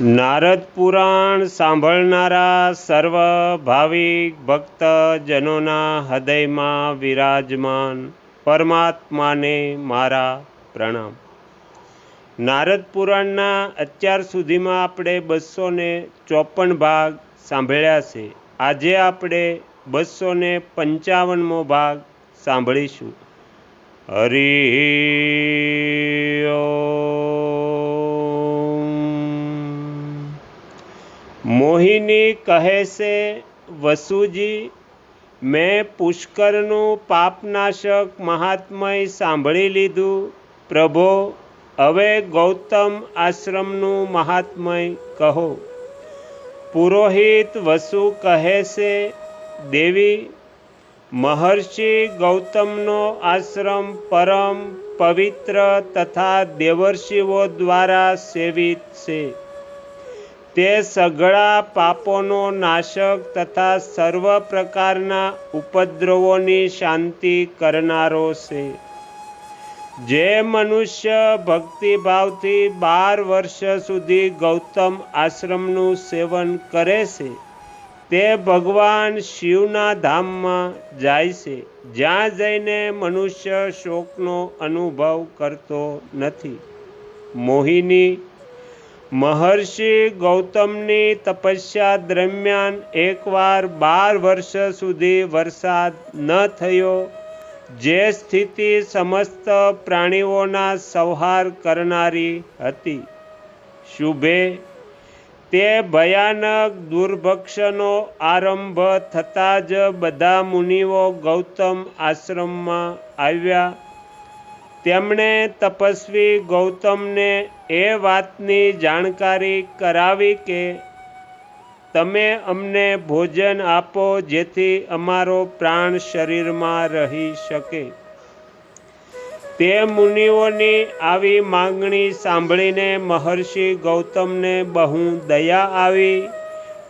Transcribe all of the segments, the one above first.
નારદ પુરાણ સાંભળનારા સર્વ ભાવિક ભક્તજનોના હૃદયમાં વિરાજમાન પરમાત્માને મારા પ્રણામ. નારદ પુરાણના અત્યાર સુધીમાં આપણે બસો ને ચોપન ભાગ સાંભળ્યા છે. આજે આપણે બસો ને પંચાવનમો ભાગ સાંભળીશું. હરિ મોહિની કહે છે, વસુજી, મેં પુષ્કરનું પાપનાશક મહાત્મય સાંભળી લીધું. પ્રભો, હવે ગૌતમ આશ્રમનું મહાત્મય કહો. પુરોહિત વસુ કહે છે, દેવી, મહર્ષિ ગૌતમનો આશ્રમ પરમ પવિત્ર તથા દેવર્ષિઓ દ્વારા સેવિત છે. તે સઘળા પાપોનો નાશક તથા સર્વ પ્રકારના ઉપદ્રવોની શાંતિ કરનારો છે. જે મનુષ્ય ભક્તિભાવથી બાર વર્ષ સુધી ગૌતમ આશ્રમનું સેવન કરે છે, તે ભગવાન શિવના ધામમાં જાય છે, જ્યાં જઈને મનુષ્ય શોકનો અનુભવ કરતો નથી. મોહિની મહર્ષિ ગૌતમની તપસ્યા દરમિયાન એકવાર બાર વર્ષ સુધી વરસાદ ન થયો, જે સ્થિતિ સમસ્ત પ્રાણીઓના સંહાર કરનારી હતી. શુભે, તે ભયાનક દુર્ભક્ષનો આરંભ થતાં જ બધા મુનિઓ ગૌતમ આશ્રમમાં આવ્યા. તેમણે તપસ્વી ગૌતમને એ વાતની જાણકારી કરાવી કે, તમે અમને ભોજન આપો જેથી અમારો પ્રાણ શરીરમાં રહી શકે. તે મુનિઓની આવી માંગણી સાંભળીને મહર્ષિ ગૌતમને બહુ દયા આવી.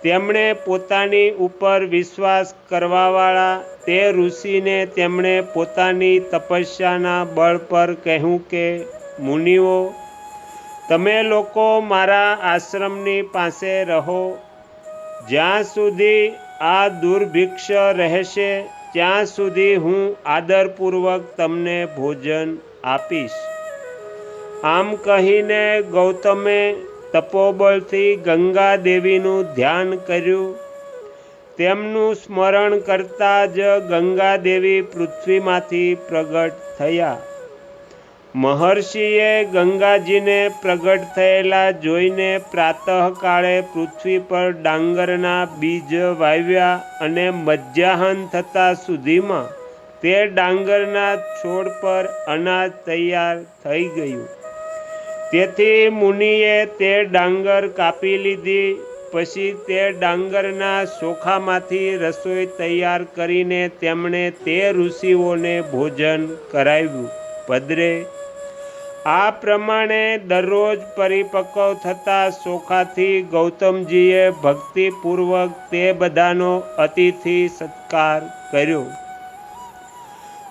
તેમણે પોતાની ઉપર વિશ્વાસ કરવાવાળા તે ઋષિને તેમણે પોતાની તપસ્યાના બળ પર કહ્યું કે, મુનિઓ, તમે લોકો મારા આશ્રમની પાસે રહો. જ્યાં સુધી આ દુર્ભિક્ષ રહેશે, ત્યાં સુધી હું આદરપૂર્વક તમને ભોજન આપીશ. આમ કહીને ગૌતમે તપોબળથી ગંગા દેવીનું ધ્યાન કર્યું. તેમનું સ્મરણ કરતાં જ ગંગા દેવી પૃથ્વીમાંથી પ્રગટ થયા. મહર્ષિએ ગંગાજીને પ્રગટ થયેલા જોઈને પ્રાતઃકાળે પૃથ્વી પર ડાંગરના બીજ વાવ્યા અને મધ્યાહન થતાં સુધીમાં તે ડાંગરના છોડ પર અનાજ તૈયાર થઈ ગયું. તેથી મુનિએ તે ડાંગર કાપી લીધી. પછી તે ડાંગરના ચોખામાંથી રસોઈ તૈયાર કરીને તેમણે તે ઋષિઓને ભોજન કરાવ્યું. પદરે આ પ્રમાણે દરરોજ પરિપક્વ થતા ચોખાથી ગૌતમજીએ ભક્તિપૂર્વક તે બધાનો અતિથિ સત્કાર કર્યો.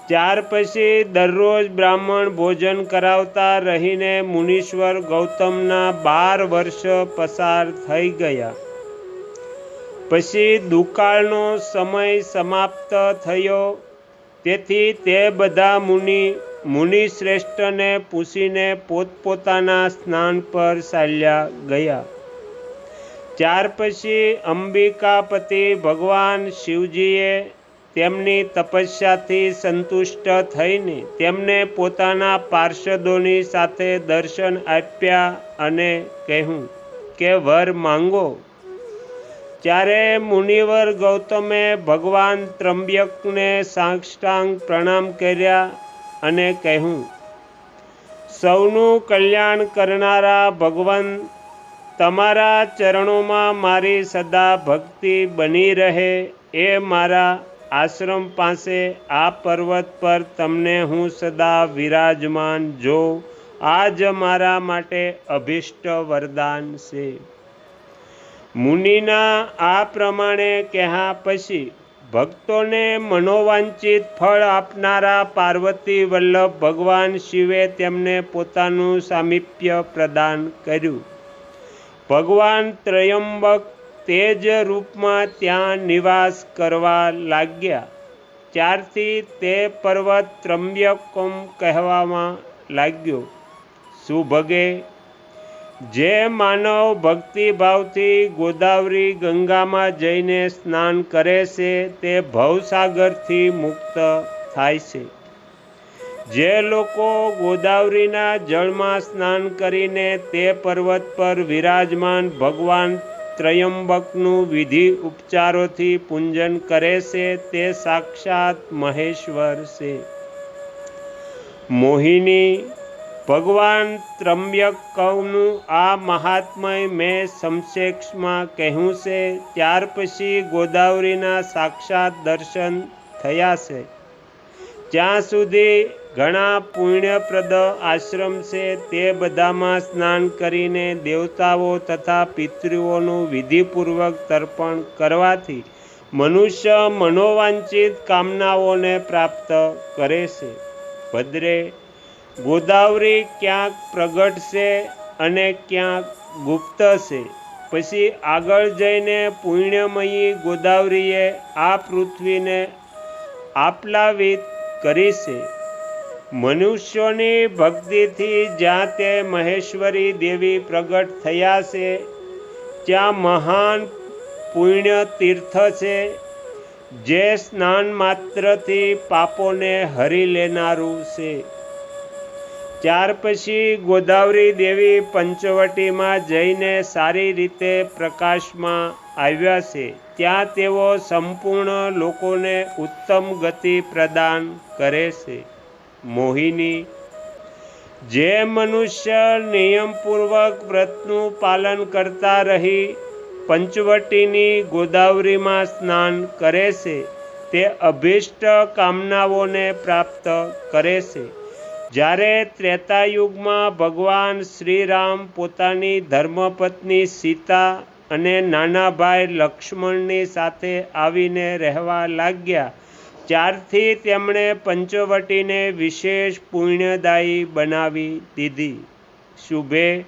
ત્યાર પછી દરરોજ બ્રાહ્મણ ભોજન કરાવતા રહીને મુનીશ્વર ગૌતમના બાર વર્ષ પસાર થઈ ગયા. પછી દુકાળનો સમય સમાપ્ત થયો. તેથી તે બધા મુનિ, મુનિશ્રેષ્ઠને પૂછીને પોતપોતાના સ્નાન પર ચાલ્યા ગયા. ત્યાર પછી અંબિકાપતિ ભગવાન શિવજીએ તેમની તપસ્યાથી સંતુષ્ટ થઈને તેમને પોતાના પાર્ષદોની સાથે દર્શન આપ્યા અને કહ્યું કે, વર માંગો. ત્યારે મુનિવર ગૌતમે ભગવાન ત્રંબ્યકને સાષ્ટાંગ પ્રણામ કર્યા અને કહ્યું, સૌનું કલ્યાણ કરનારા ભગવાન, તમારા ચરણોમાં મારી સદા ભક્તિ બની રહે, એ મારા આશ્રમ પાસે આ પર્વત પર તમને હું સદા વિરાજમાન જોઉં આ જ મારા માટે અભિષ્ટ વરદાન છે. મુનિના આ પ્રમાણે કહ્યા પછી, ભક્તોને મનોવાંચિત ફળ આપનારા પાર્વતી વલ્લભ ભગવાન શિવે તેમને પોતાનું સામીપ્ય પ્રદાન કર્યું. ભગવાન ત્રયંબક તે જ રૂપમાં ત્યાં નિવાસ કરવા લાગ્યા. ત્યારથી તે પર્વત ત્રંબ્યકમ કહેવામાં લાગ્યો. સુભગે, જે માનવ ભક્તિભાવથી ગોદાવરી ગંગામાં જઈને સ્નાન કરે છે, તે ભવસાગરથી મુક્ત થાય છે. જે લોકો ગોદાવરીના જળમાં સ્નાન કરીને તે પર્વત પર વિરાજમાન ભગવાન ત્રયંબકનું વિધિ ઉપચારોથી પૂજન કરે છે તે સાક્ષાત મહેશ્વર છે મોહિની ભગવાન ત્રંબ્યકનું આ મહાત્મય મેં સંક્ષેપમાં કહ્યું છે ત્યાર પછી ગોદાવરીના સાક્ષાત દર્શન થયા છે જ્યાં સુધી ઘણા પુણ્યપ્રદ આશ્રમ છે. તે બધામાં સ્નાન કરીને દેવતાઓ તથા પિતૃઓનું વિધિપૂર્વક તર્પણ કરવાથી મનુષ્ય મનોવાંછિત કામનાઓને પ્રાપ્ત કરે છે. ભદ્રે, ગોદાવરી ક્યાંક પ્રગટ છે અને ક્યાંક ગુપ્ત છે. પછી આગળ જઈને પુણ્યમયી ગોદાવરીએ આ પૃથ્વીને આપલાવિત કરી છે. મનુષ્યોની ભક્તિથી જ્યાં તે મહેશ્વરી દેવી પ્રગટ થયા છે. ત્યાં મહાન પુણ્ય તીર્થ છે. જે સ્નાન માત્રથી પાપોને હરી લેનારું છે. ત્યાર પછી ગોદાવરી દેવી પંચવટીમાં જઈને સારી રીતે પ્રકાશમાં આવ્યા છે. ત્યાં તેઓ સંપૂર્ણ લોકોને ઉત્તમ ગતિ પ્રદાન કરે છે. મોહિની. જે મનુષ્ય નિયમપૂર્વક વ્રતનું પાલન કરતા રહી, પંચવટીની ગોદાવરીમાં સ્નાન કરે છે, તે અભિષ્ટ કામનાઓને પ્રાપ્ત કરે છે. જ્યારે ત્રેતાયુગમાં ભગવાન શ્રીરામ પોતાની ધર્મપત્ની સીતા અને નાના ભાઈ લક્ષ્મણની સાથે આવીને રહેવા લાગ્યા ત્યારથી તેમણે પંચવટીને વિશેષ પુણ્યદાયી બનાવી દીધી. શુભે,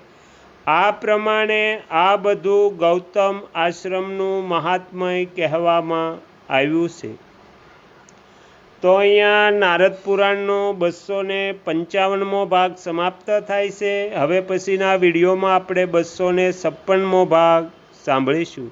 આ પ્રમાણે આ બધું ગૌતમ આશ્રમનું મહાત્મય કહેવામાં આવ્યું છે. તો અહીંયા નારદ પુરાણનો બસો ને પંચાવનમો ભાગ સમાપ્ત થાય છે. હવે પછીના વિડીયોમાં આપણે બસો ને છપ્પનમો ભાગ સાંભળીશું.